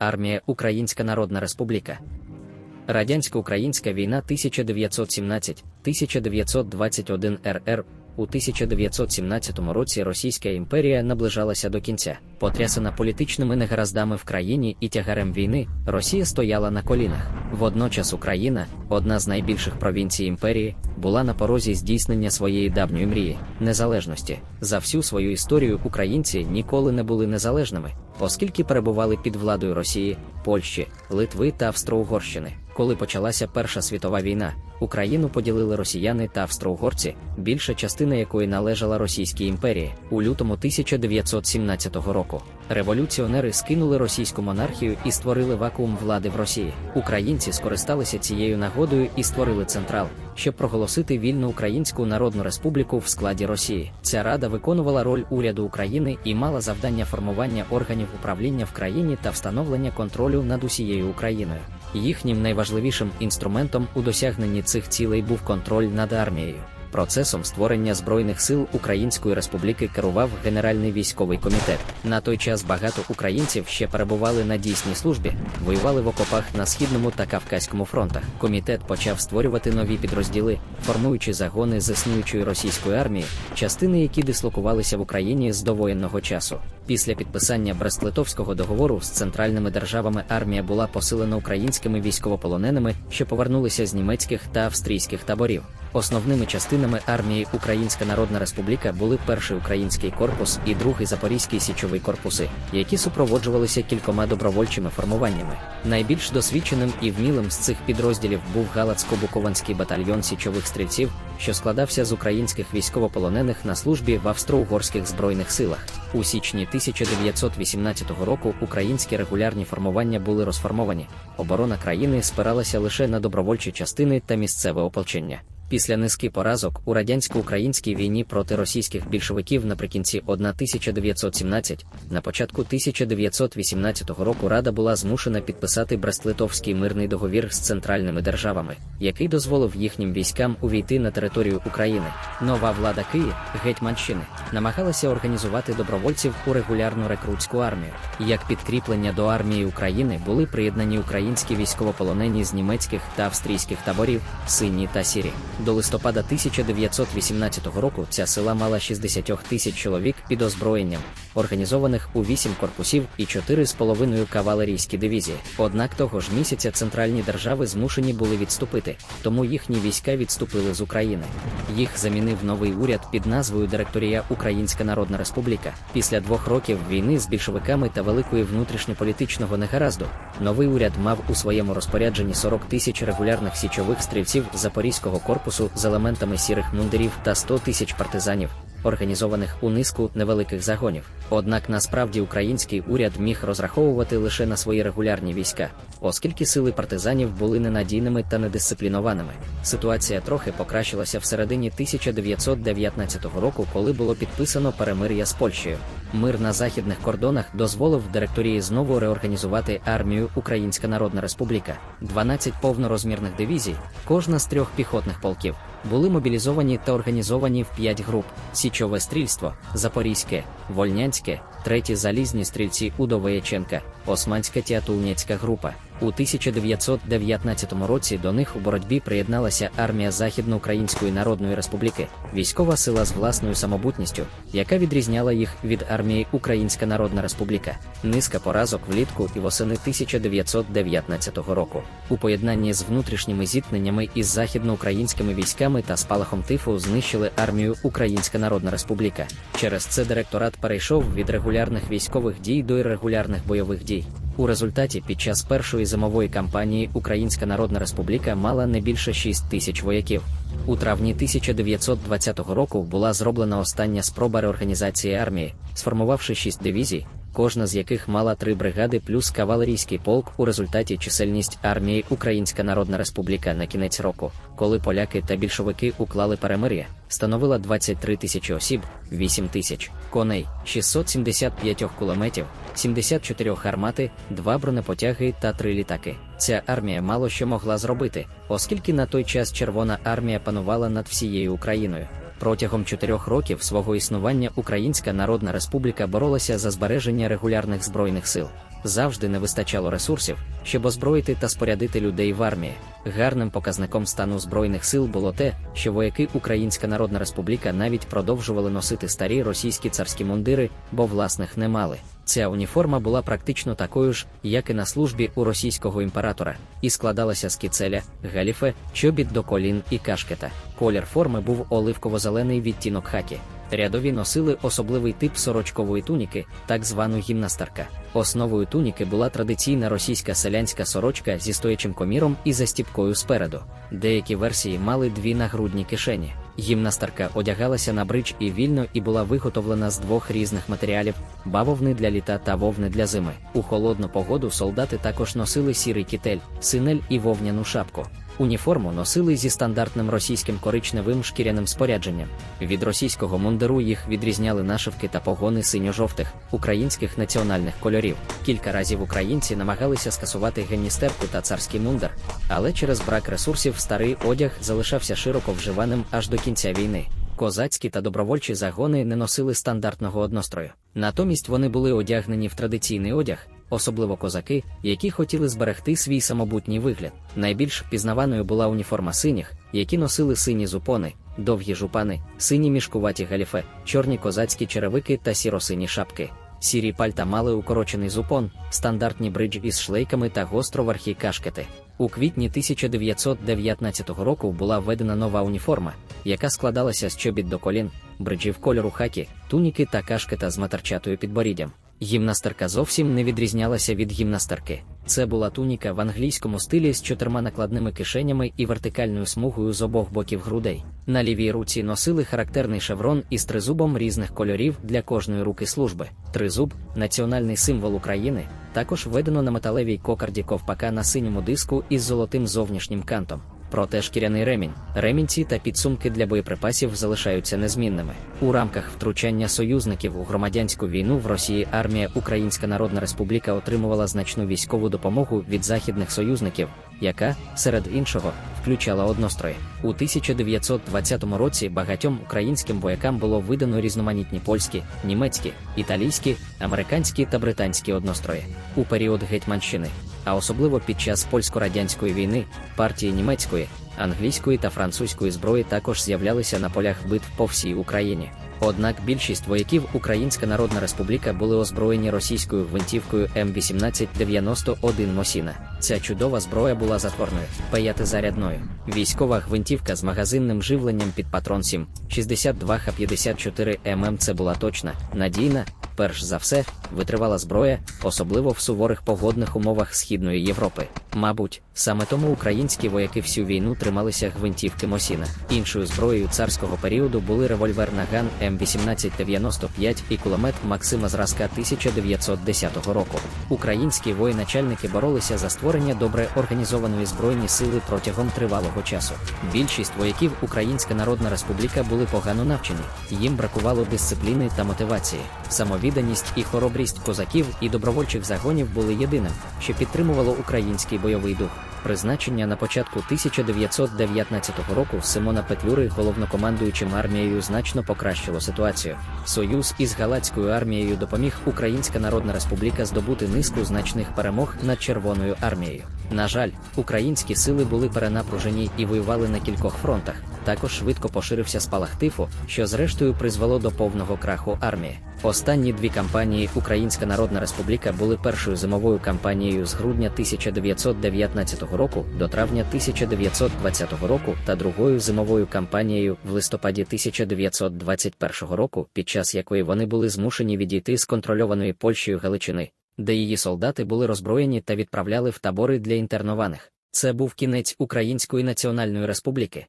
Армія Українська Народна Республіка. Радянсько-Українська війна 1917-1921 РР у 1917 році Російська імперія наближалася до кінця. Потрясена політичними негараздами в країні і тягарем війни, Росія стояла на колінах. Водночас Україна, одна з найбільших провінцій імперії, була на порозі здійснення своєї давньої мрії незалежності. За всю свою історію українці ніколи не були незалежними, оскільки перебували під владою Росії, Польщі, Литви та Австро-Угорщини. Коли почалася Перша світова війна, Україну поділили росіяни та австро-угорці, більша частина якої належала Російській імперії. У лютому 1917 року революціонери скинули російську монархію і створили вакуум влади в Росії. Українці скористалися цією нагодою і створили централ, щоб проголосити вільну Українську Народну Республіку в складі Росії. Ця рада виконувала роль уряду України і мала завдання формування органів управління в країні та встановлення контролю над усією Україною. Їхнім найважливішим інструментом у досягненні цих цілей був контроль над армією. Процесом створення Збройних сил Української Республіки керував Генеральний військовий комітет. На той час багато українців ще перебували на дійсній службі, воювали в окопах на східному та Кавказькому фронтах. Комітет почав створювати нові підрозділи, формуючи загони з існуючої російської армії, частини, які дислокувалися в Україні з довоєнного часу. Після підписання Брест-Литовського договору з центральними державами армія була посилена українськими військовополоненими, що повернулися з німецьких та австрійських таборів. Основними частинами армії Українська Народна Республіка були перший український корпус і другий Запорізький січовий корпуси, які супроводжувалися кількома добровольчими формуваннями. Найбільш досвідченим і вмілим з цих підрозділів був Галацько-Букованський батальйон січових стрільців, що складався з українських військовополонених на службі в австро-угорських збройних силах. У січні 1918 року українські регулярні формування були розформовані. Оборона країни спиралася лише на добровольчі частини та місцеве ополчення. Після низки поразок у радянсько-українській війні проти російських більшовиків наприкінці 1917, на початку 1918 року Рада була змушена підписати Брест-Литовський мирний договір з центральними державами, який дозволив їхнім військам увійти на територію України. Нова влада Київ, Гетьманщини, намагалася організувати добровольців у регулярну рекрутську армію. Як підкріплення до армії України були приєднані українські військовополонені з німецьких та австрійських таборів, сині та сірі. До листопада 1918 року ця села мала 60 тисяч чоловік під озброєнням, організованих у 8 корпусів і 4,5 кавалерійські дивізії. Однак того ж місяця центральні держави змушені були відступити, тому їхні війська відступили з України. Їх замінив новий уряд під назвою Директорія Українська Народна Республіка. Після двох років війни з більшовиками та великої внутрішньополітичного негаразду новий уряд мав у своєму розпорядженні 40 тисяч регулярних січових стрільців Запорізького корпусу з елементами сірих мундирів та 100 тисяч партизанів, організованих у низку невеликих загонів. Однак насправді український уряд міг розраховувати лише на свої регулярні війська, оскільки сили партизанів були ненадійними та недисциплінованими. Ситуація трохи покращилася в середині 1919 року, коли було підписано перемир'я з Польщею. Мир на західних кордонах дозволив директорії знову реорганізувати армію Українська Народна Республіка. 12 повнорозмірних дивізій, кожна з трьох піхотних полків, були мобілізовані та організовані в п'ять груп: Січове стрільство, Запорізьке, Вольнянське, треті залізні стрільці Удовоєченка, Османська Тіатулнєцька група. У 1919 році до них у боротьбі приєдналася армія Західноукраїнської Народної Республіки, військова сила з власною самобутністю, яка відрізняла їх від армії Українська Народна Республіка. Низка поразок влітку і восени 1919 року. У поєднанні з внутрішніми зіткненнями із західноукраїнськими військами та спалахом тифу знищили армію Українська Народна Республіка. Через це директорат перейшов від регулярних військових дій до іррегулярних бойових дій. У результаті під час першої зимової кампанії Українська Народна Республіка мала не більше 6 тисяч вояків. У травні 1920 року була зроблена остання спроба реорганізації армії, сформувавши 6 дивізій, кожна з яких мала три бригади плюс кавалерійський полк у результаті чисельність армії Українська Народна Республіка на кінець року, коли поляки та більшовики уклали перемир'я, становила 23 тисячі осіб, 8 тисяч коней, 675 кулеметів, 74 гармати, 2 бронепотяги та 3 літаки. Ця армія мало що могла зробити, оскільки на той час Червона армія панувала над всією Україною. Протягом чотирьох років свого існування Українська Народна Республіка боролася за збереження регулярних збройних сил. Завжди не вистачало ресурсів, щоб озброїти та спорядити людей в армії. Гарним показником стану збройних сил було те, що вояки Українська Народна Республіка навіть продовжували носити старі російські царські мундири, бо власних не мали. Ця уніформа була практично такою ж, як і на службі у російського імператора, і складалася з кіцеля, галіфе, чобіт до колін і кашкета. Колір форми був оливково-зелений відтінок хакі. Рядові носили особливий тип сорочкової туніки, так звану гімнастерка. Основою туніки була традиційна російська селянська сорочка зі стоячим коміром і застіпкою спереду. Деякі версії мали дві нагрудні кишені. Гімнастерка одягалася на бридж і вільно і була виготовлена з двох різних матеріалів: бавовни для літа та вовни для зими. У холодну погоду солдати також носили сірий кітель, синель і вовняну шапку. Уніформу носили зі стандартним російським коричневим шкіряним спорядженням. Від російського мундиру їх відрізняли нашивки та погони синьо-жовтих українських національних кольорів. Кілька разів українці намагалися скасувати геністерку та царський мундир, але через брак ресурсів старий одяг залишався широко вживаним аж до кінця війни. Козацькі та добровольчі загони не носили стандартного однострою. Натомість вони були одягнені в традиційний одяг, особливо козаки, які хотіли зберегти свій самобутній вигляд. Найбільш пізнаваною була уніформа синіх, які носили сині зупони, довгі жупани, сині мішкуваті галіфе, чорні козацькі черевики та сіросині шапки. Сірі пальта мали укорочений зупон, стандартні бриджі із шлейками та гостровархі кашкети. У квітні 1919 року була введена нова уніформа, яка складалася з чобіт до колін, бриджів кольору хакі, туніки та кашкета з матерчатою підборіддям. Гімнастерка зовсім не відрізнялася від гімнастерки. Це була туніка в англійському стилі з чотирма накладними кишенями і вертикальною смугою з обох боків грудей. На лівій руці носили характерний шеврон із тризубом різних кольорів для кожної руки служби. Тризуб національний символ України, також введено на металевій кокарді ковпака на синьому диску із золотим зовнішнім кантом. Проте шкіряний ремінь, ремінці та підсумки для боєприпасів залишаються незмінними. У рамках втручання союзників у громадянську війну в Росії армія Українська Народна Республіка отримувала значну військову допомогу від західних союзників, яка, серед іншого, включала однострої. У 1920 році багатьом українським воякам було видано різноманітні польські, німецькі, італійські, американські та британські однострої. У період Гетьманщини, а особливо під час польсько-радянської війни, партії німецької, англійської та французької зброї також з'являлися на полях битв по всій Україні. Однак більшість вояків Українська Народна Республіка були озброєні російською гвинтівкою М1891 Мосіна. Ця чудова зброя була затворною, п'ятизарядною. Військова гвинтівка з магазинним живленням під патрон 7, 62 х 54 мм це була точна, надійна, перш за все, витривала зброя, особливо в суворих погодних умовах Східної Європи. Мабуть, саме тому українські вояки всю війну трималися гвинтівки Мосіна. Іншою зброєю царського періоду були револьвер Наган М1895 і кулемет Максима зразка 1910 року. Українські воєначальники боролися за створення добре організованої збройні сили протягом тривалого часу. Більшість вояків Українська Народна Республіка були погано навчені, їм бракувало дисципліни та мотивації. Самовідданість і хоробрість козаків і добровольчих загонів були єдиним, що підтримувало український бойовий дух. Призначення на початку 1919 року Симона Петлюри головнокомандуючим армією значно покращило ситуацію. Союз із Галацькою армією допоміг Українська Народна Республіка здобути низку значних перемог над Червоною армією. На жаль, українські сили були перенапружені і воювали на кількох фронтах. Також швидко поширився спалах тифу, що зрештою призвело до повного краху армії. Останні дві кампанії Українська Народна Республіка були першою зимовою кампанією з грудня 1919 року до травня 1920 року та другою зимовою кампанією в листопаді 1921 року, під час якої вони були змушені відійти з контрольованої Польщею Галичини, де її солдати були роззброєні та відправляли в табори для інтернованих. Це був кінець Української Національної Республіки.